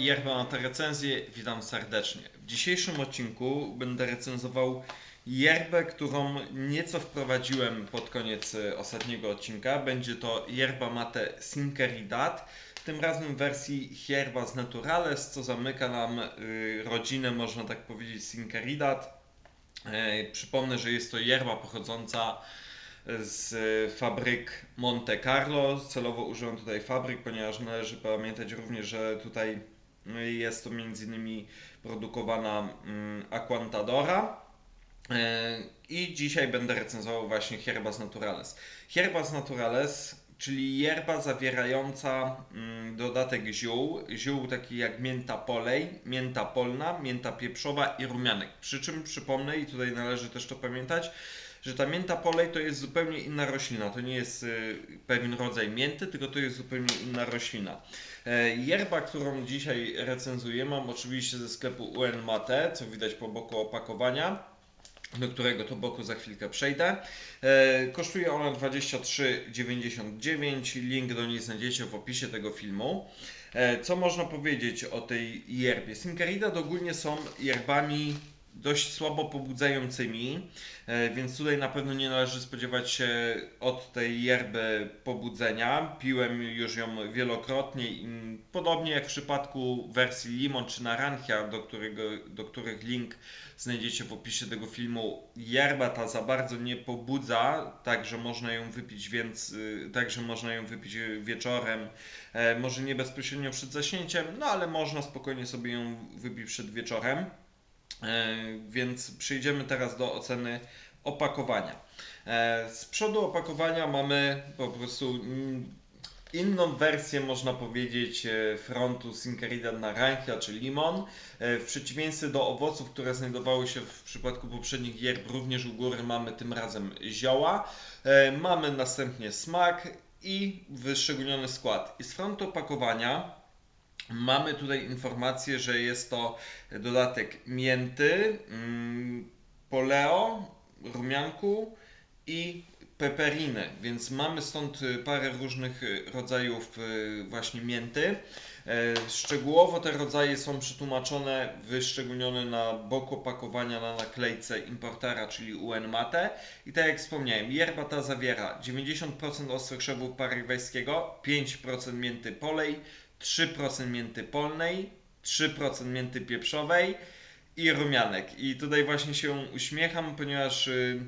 Yerba na te recenzję, witam serdecznie. W dzisiejszym odcinku będę recenzował yerbę, którą nieco wprowadziłem pod koniec e, ostatniego odcinka. Będzie to yerba mate Sinceridad, tym razem w wersji Hierbas Naturales, co zamyka nam y, rodzinę, można tak powiedzieć, Sinceridad. E, Przypomnę, że jest to yerba pochodząca z fabryk Monte Carlo. Celowo użyłem tutaj fabryk, ponieważ należy pamiętać również, że tutaj jest to innymi produkowana mm, Aquantadora. E, I dzisiaj będę recenzował właśnie Hierbas Naturales. Hierbas Naturales, czyli yerba zawierająca mm, dodatek ziół, ziół taki jak mięta polej, mięta polna, mięta pieprzowa i rumianek. Przy czym przypomnę i tutaj należy też to pamiętać, że ta mięta polej to jest zupełnie inna roślina. To nie jest y, pewien rodzaj mięty, tylko to jest zupełnie inna roślina. E, yerba, którą dzisiaj recenzuję, mam oczywiście ze sklepu UN Mate, co widać po boku opakowania do którego to boku za chwilkę przejdę. E, kosztuje ona 23,99. Link do niej znajdziecie w opisie tego filmu. E, co można powiedzieć o tej yerbie? Sincarida ogólnie są yerbami dość słabo pobudzającymi, e, więc tutaj na pewno nie należy spodziewać się od tej yerby pobudzenia. Piłem już ją wielokrotnie i podobnie jak w przypadku wersji Limon czy Narantia, do, którego, do których link znajdziecie w opisie tego filmu. Yerba ta za bardzo nie pobudza, także można ją wypić, więc y, także można ją wypić wieczorem, e, może nie bezpośrednio przed zaśnięciem, no ale można spokojnie sobie ją wypić przed wieczorem. E, więc przejdziemy teraz do oceny opakowania. E, z przodu opakowania mamy po prostu inną wersję, można powiedzieć, e, frontu Sincerida Narantia czy Limon. W przeciwieństwie do owoców, które znajdowały się w przypadku poprzednich yerb, również u góry mamy tym razem zioła. Mamy następnie smak i wyszczególniony skład. I z frontu opakowania Mamy tutaj informację, że jest to dodatek mięty, mm, poleo, rumianku i peperiny, więc mamy stąd parę różnych rodzajów y, właśnie mięty. E, szczegółowo te rodzaje są przetłumaczone, wyszczególnione na boku opakowania na naklejce importera, czyli UN Mate. I tak jak wspomniałem, yerba ta zawiera 90% ostroszewu parywajskiego, 5% mięty polej, 3% mięty polnej, 3% mięty pieprzowej i rumianek. I tutaj właśnie się uśmiecham, ponieważ y,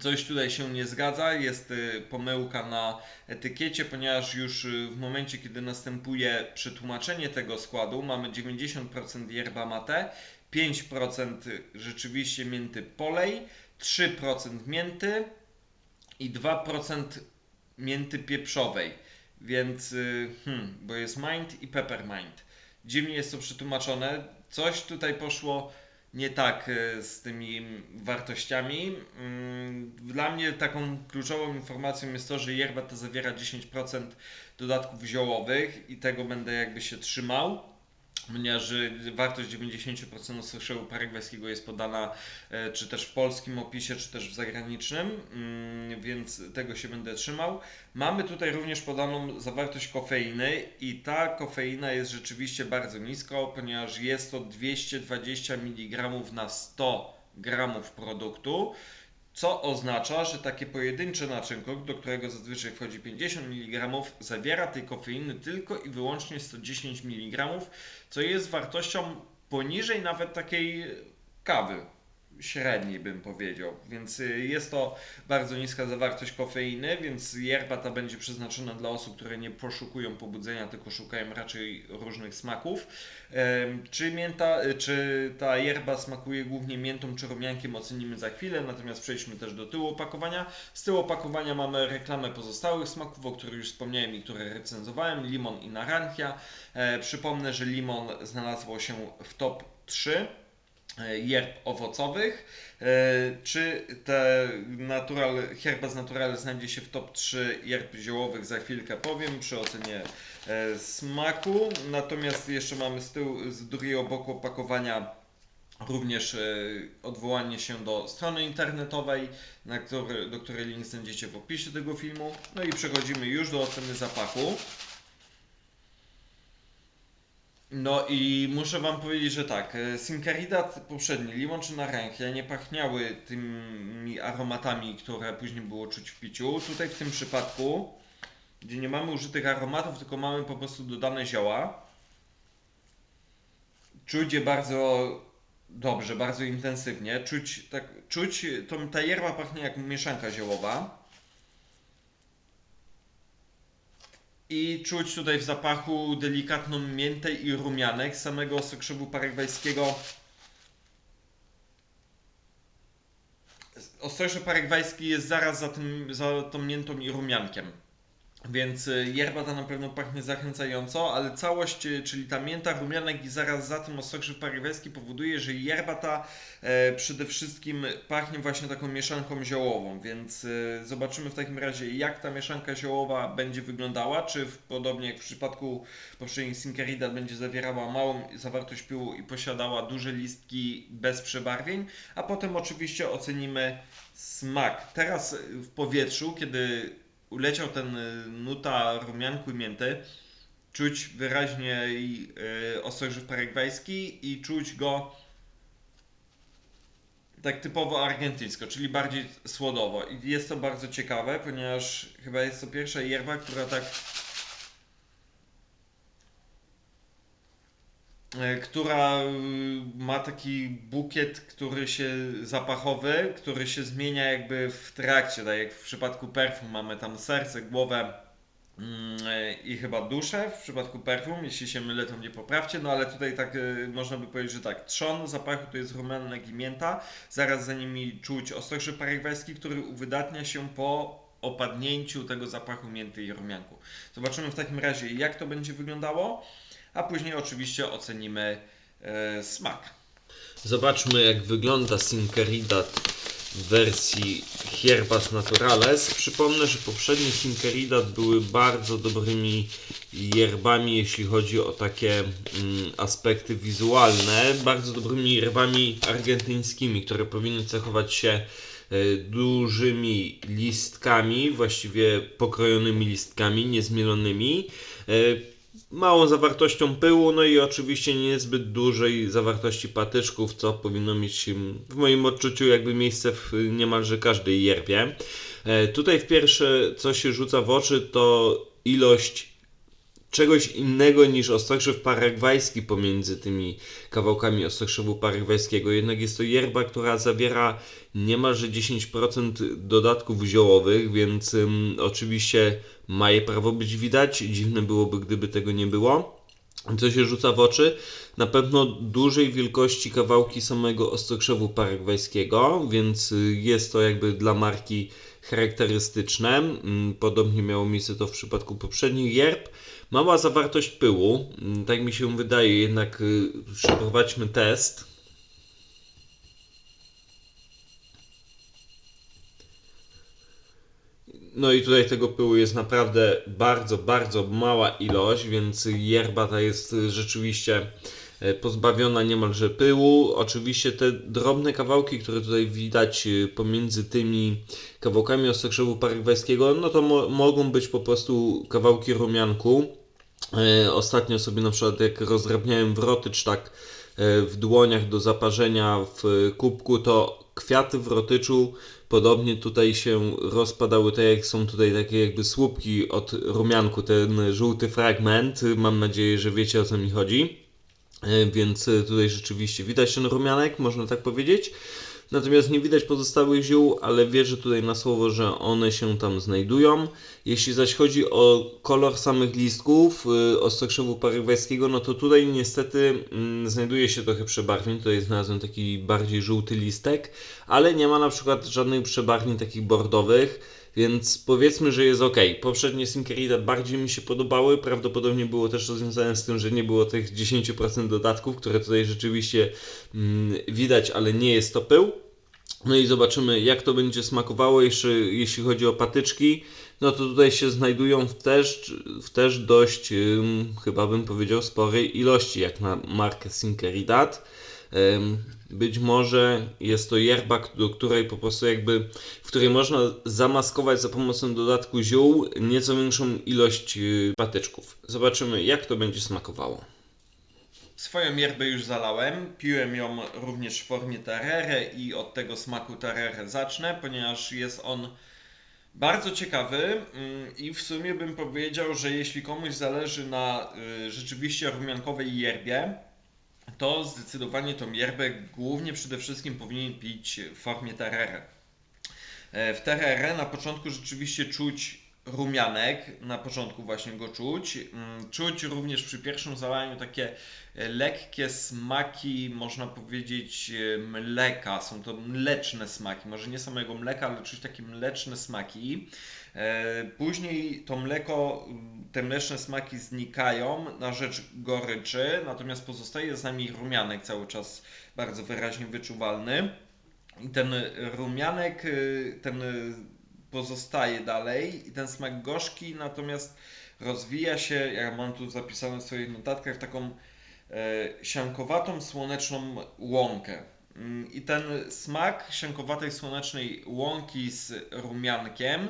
coś tutaj się nie zgadza. Jest y, pomyłka na etykiecie, ponieważ już y, w momencie, kiedy następuje przetłumaczenie tego składu, mamy 90% yerba mate, 5% rzeczywiście mięty polej, 3% mięty i 2% mięty pieprzowej. Więc, y, hmm, bo jest mind i peppermind. Dziwnie jest to przetłumaczone. Coś tutaj poszło nie tak y, z tymi wartościami. Mm, dla mnie taką kluczową informacją jest to, że yerba ta zawiera 10% dodatków ziołowych i tego będę jakby się trzymał ponieważ wartość 90% suszełu paragwajskiego jest podana e, czy też w polskim opisie, czy też w zagranicznym, mm, więc tego się będę trzymał. Mamy tutaj również podaną zawartość kofeiny i ta kofeina jest rzeczywiście bardzo nisko, ponieważ jest to 220 mg na 100 gramów produktu co oznacza, że takie pojedyncze naczynko, do którego zazwyczaj wchodzi 50 mg, zawiera tej kofeiny tylko i wyłącznie 110 mg, co jest wartością poniżej nawet takiej kawy średniej bym powiedział, więc y, jest to bardzo niska zawartość kofeiny, więc yerba ta będzie przeznaczona dla osób, które nie poszukują pobudzenia, tylko szukają raczej różnych smaków. Czy, mięta, y, czy ta yerba smakuje głównie miętą czy rumiankiem ocenimy za chwilę, natomiast przejdźmy też do tyłu opakowania. Z tyłu opakowania mamy reklamę pozostałych smaków, o których już wspomniałem i które recenzowałem, limon i narantia. E, przypomnę, że limon znalazło się w top 3 E, yerb owocowych. E, czy te natural, herbas natural znajdzie się w top 3 yerb ziołowych za chwilkę powiem przy ocenie e, smaku. Natomiast jeszcze mamy z tyłu, z drugiego boku opakowania również odwołanie się do strony internetowej, na który, do której link znajdziecie w opisie tego filmu. No i przechodzimy już do oceny zapachu. No i muszę wam powiedzieć, że tak, e, Sincaridat poprzedni, limon czy narankia nie pachniały tymi aromatami, które później było czuć w piciu. Tutaj w tym przypadku, gdzie nie mamy użytych aromatów, tylko mamy po prostu dodane zioła, czuć je bardzo dobrze, bardzo intensywnie. Czuć, tak, czuć to, ta yerba pachnie jak mieszanka ziołowa. I czuć tutaj w zapachu delikatną miętę i rumianek samego sokrzewu paragwajskiego. Ostrzeże paragwajski jest zaraz za, tym, za tą miętą i rumiankiem. Więc y, yerba ta na pewno pachnie zachęcająco, ale całość, y, czyli ta mięta, rumianek i zaraz za tym ostrzeż parywajski powoduje, że yerba ta e, przede wszystkim pachnie właśnie taką mieszanką ziołową, więc e, zobaczymy w takim razie jak ta mieszanka ziołowa będzie wyglądała, czy podobnie jak w przypadku poprzedniej Sincaridat będzie zawierała małą zawartość pyłu i posiadała duże listki bez przebarwień, a potem oczywiście ocenimy smak. Teraz w powietrzu, kiedy uleciał ten y, nuta rumianku i mięty. Czuć wyraźnie y, ostrzeż paragwajski i czuć go tak typowo argentyńsko, czyli bardziej słodowo. I jest to bardzo ciekawe, ponieważ chyba jest to pierwsza yerba, która tak która y, ma taki bukiet, który się zapachowy, który się zmienia jakby w trakcie, tak jak w przypadku perfum. Mamy tam serce, głowę mm, e, i chyba duszę. W przypadku perfum, jeśli się mylę to mnie poprawcie, no ale tutaj tak y, można by powiedzieć, że tak, trzon zapachu to jest rumianek i mięta, zaraz za nimi czuć ostroży paragwajski, który uwydatnia się po opadnięciu tego zapachu mięty i rumianku. Zobaczymy w takim razie jak to będzie wyglądało a później oczywiście ocenimy e, smak. Zobaczmy jak wygląda Sinceridat w wersji Hierbas Naturales. Przypomnę, że poprzednie Sinceridat były bardzo dobrymi yerbami, jeśli chodzi o takie mm, aspekty wizualne. Bardzo dobrymi yerbami argentyńskimi, które powinny cechować się e, dużymi listkami, właściwie pokrojonymi listkami, niezmielonymi. Małą zawartością pyłu, no i oczywiście niezbyt dużej zawartości patyczków, co powinno mieć w moim odczuciu jakby miejsce w niemalże każdej yerbie. E, tutaj w pierwsze co się rzuca w oczy to ilość czegoś innego niż ostrzew paragwajski pomiędzy tymi kawałkami ostrzewu paragwajskiego. Jednak jest to yerba, która zawiera niemalże 10% dodatków ziołowych, więc oczywiście ma je prawo być widać. Dziwne byłoby, gdyby tego nie było. Co się rzuca w oczy? Na pewno dużej wielkości kawałki samego ostrzewu paragwajskiego, więc y, jest to jakby dla marki charakterystyczne. Mm, podobnie miało miejsce to w przypadku poprzednich yerb. Mała zawartość pyłu, mm, tak mi się wydaje, jednak y, przeprowadźmy test. No i tutaj tego pyłu jest naprawdę bardzo, bardzo mała ilość, więc yerba ta jest rzeczywiście e, pozbawiona niemalże pyłu. Oczywiście te drobne kawałki, które tutaj widać e, pomiędzy tymi kawałkami ostrzewu paragwajskiego, no to mo mogą być po prostu kawałki rumianku. E, ostatnio sobie na przykład jak rozdrabniałem wrotycz tak w dłoniach do zaparzenia w kubku, to kwiaty wrotyczu podobnie tutaj się rozpadały, tak jak są tutaj takie jakby słupki od rumianku, ten żółty fragment. Mam nadzieję, że wiecie o co mi chodzi. E, więc tutaj rzeczywiście widać ten rumianek, można tak powiedzieć. Natomiast nie widać pozostałych ziół, ale wierzę tutaj na słowo, że one się tam znajdują. Jeśli zaś chodzi o kolor samych listków yy, ostokrzewu parywajskiego, no to tutaj niestety yy, znajduje się trochę przebarwień. Tutaj znalazłem taki bardziej żółty listek, ale nie ma na przykład żadnych przebarwień takich bordowych. Więc powiedzmy, że jest ok. Poprzednie Synceridat bardziej mi się podobały. Prawdopodobnie było też to związane z tym, że nie było tych 10% dodatków, które tutaj rzeczywiście mm, widać, ale nie jest to pył. No i zobaczymy, jak to będzie smakowało. Jeszcze jeśli chodzi o patyczki, no to tutaj się znajdują w też, w też dość, chyba bym powiedział, sporej ilości, jak na markę Synceridat. Być może jest to yerba, do której po prostu jakby, w której można zamaskować za pomocą dodatku ziół nieco większą ilość y, patyczków. Zobaczymy jak to będzie smakowało. Swoją yerbę już zalałem, piłem ją również w formie terere i od tego smaku terere zacznę, ponieważ jest on bardzo ciekawy mm, i w sumie bym powiedział, że jeśli komuś zależy na y, rzeczywiście rumiankowej yerbie, to zdecydowanie tą yerbę głównie przede wszystkim powinien pić w formie terere. W terere na początku rzeczywiście czuć rumianek, na początku właśnie go czuć. Mm, czuć również przy pierwszym zalaniu takie e, lekkie smaki, można powiedzieć, e, mleka. Są to mleczne smaki, może nie samego mleka, ale czuć takie mleczne smaki. Później to mleko, te mleczne smaki znikają na rzecz goryczy, natomiast pozostaje z nami rumianek cały czas bardzo wyraźnie wyczuwalny. I ten rumianek, y, ten pozostaje dalej i ten smak gorzki natomiast rozwija się, jak mam tu zapisane w swoich notatkach, w taką e, siankowatą, słoneczną łąkę. Mm, I ten smak siankowatej, słonecznej łąki z rumiankiem e,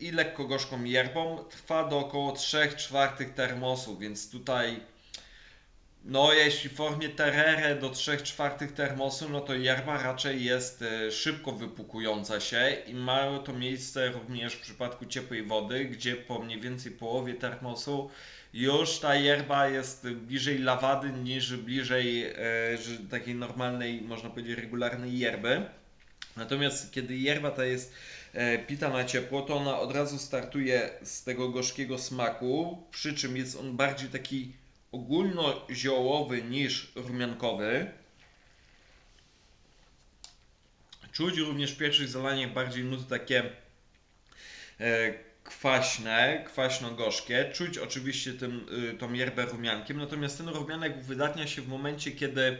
i lekko gorzką yerbą trwa do około 3 czwartych termosu, więc tutaj no, jeśli w formie terere do 3 czwartych termosu, no to yerba raczej jest e, szybko wypukująca się i ma to miejsce również w przypadku ciepłej wody, gdzie po mniej więcej połowie termosu już ta yerba jest bliżej lawady niż bliżej e, takiej normalnej, można powiedzieć, regularnej yerby. Natomiast kiedy yerba ta jest e, pita na ciepło, to ona od razu startuje z tego gorzkiego smaku, przy czym jest on bardziej taki ogólnoziołowy niż rumiankowy. Czuć również w pierwszych zalaniach bardziej nuty takie e, kwaśne, kwaśno-gorzkie. Czuć oczywiście tym, y, tą yerbę rumiankiem, natomiast ten rumianek wydatnia się w momencie, kiedy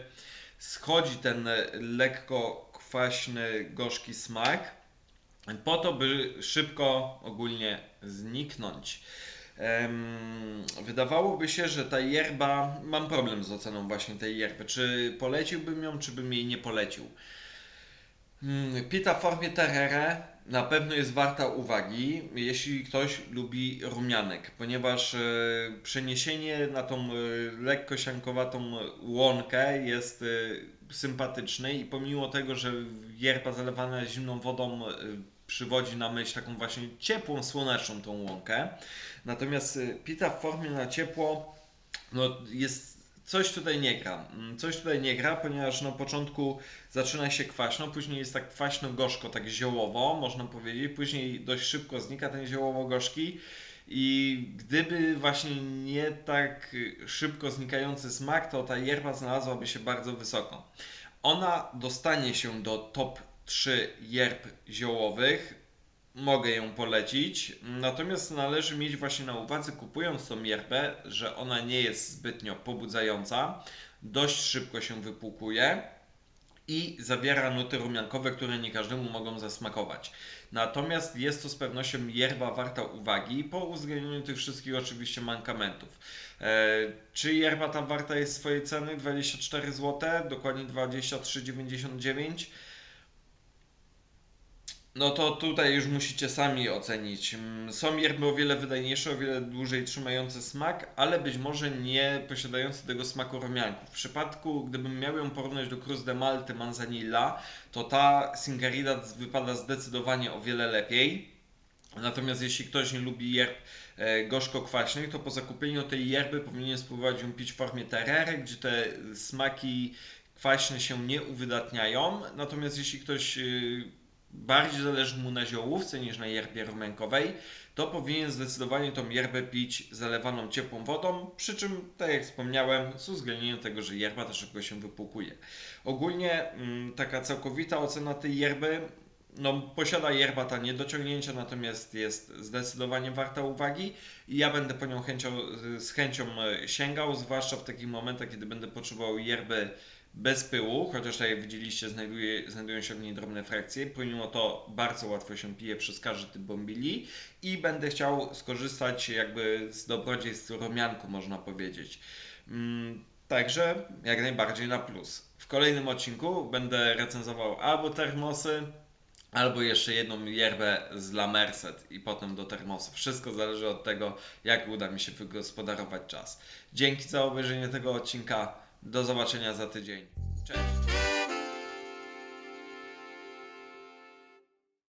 schodzi ten lekko kwaśny, gorzki smak, po to, by szybko ogólnie zniknąć. Wydawałoby się, że ta yerba, mam problem z oceną właśnie tej yerby. Czy poleciłbym ją, czy bym jej nie polecił? Hmm, pita w formie terere na pewno jest warta uwagi, jeśli ktoś lubi rumianek, ponieważ e, przeniesienie na tą e, lekko siankowatą łąkę jest e, sympatyczne i pomimo tego, że yerba zalewana zimną wodą przywodzi na myśl taką właśnie ciepłą, słoneczną tą łąkę. Natomiast y, pita w formie na ciepło, no jest coś tutaj nie gra. Mm, coś tutaj nie gra, ponieważ na początku zaczyna się kwaśno, później jest tak kwaśno-gorzko, tak ziołowo, można powiedzieć, później dość szybko znika ten ziołowo-gorzki i gdyby właśnie nie tak szybko znikający smak, to ta yerba znalazłaby się bardzo wysoko. Ona dostanie się do top 3 yerb ziołowych. Mogę ją polecić, natomiast należy mieć właśnie na uwadze, kupując tą yerbę, że ona nie jest zbytnio pobudzająca, dość szybko się wypłukuje i zawiera nuty rumiankowe, które nie każdemu mogą zasmakować. Natomiast jest to z pewnością yerba warta uwagi po uwzględnieniu tych wszystkich oczywiście mankamentów. E, czy yerba ta warta jest swojej ceny? 24 zł, dokładnie 23,99 no to tutaj już musicie sami ocenić. Mm, są yerby o wiele wydajniejsze, o wiele dłużej trzymające smak, ale być może nie posiadające tego smaku rumianku. W przypadku, gdybym miał ją porównać do Cruz de Malte Manzanilla, to ta Singarida wypada zdecydowanie o wiele lepiej. Natomiast jeśli ktoś nie lubi yerb e, gorzko-kwaśnych, to po zakupieniu tej yerby powinien spróbować ją pić w formie terere, gdzie te smaki kwaśne się nie uwydatniają. Natomiast jeśli ktoś y, bardziej zależy mu na ziołówce niż na yerbie rumiankowej, to powinien zdecydowanie tą yerbę pić zalewaną ciepłą wodą, przy czym, tak jak wspomniałem, z uwzględnieniem tego, że yerba ta szybko się wypłukuje. Ogólnie m, taka całkowita ocena tej yerby no, posiada yerba ta niedociągnięcia, natomiast jest zdecydowanie warta uwagi i ja będę po nią chęcią, z chęcią sięgał, zwłaszcza w takich momentach, kiedy będę potrzebował yerby bez pyłu, chociaż tak jak widzieliście znajduje, znajdują się w niej drobne frakcje. Pomimo to bardzo łatwo się pije przez każdy typ bombili i będę chciał skorzystać jakby z dobrodziejstw rumianku można powiedzieć. Mm, także jak najbardziej na plus. W kolejnym odcinku będę recenzował albo termosy, albo jeszcze jedną yerbę z La Merced i potem do termosu. Wszystko zależy od tego, jak uda mi się wygospodarować czas. Dzięki za obejrzenie tego odcinka. Do zobaczenia za tydzień. Cześć!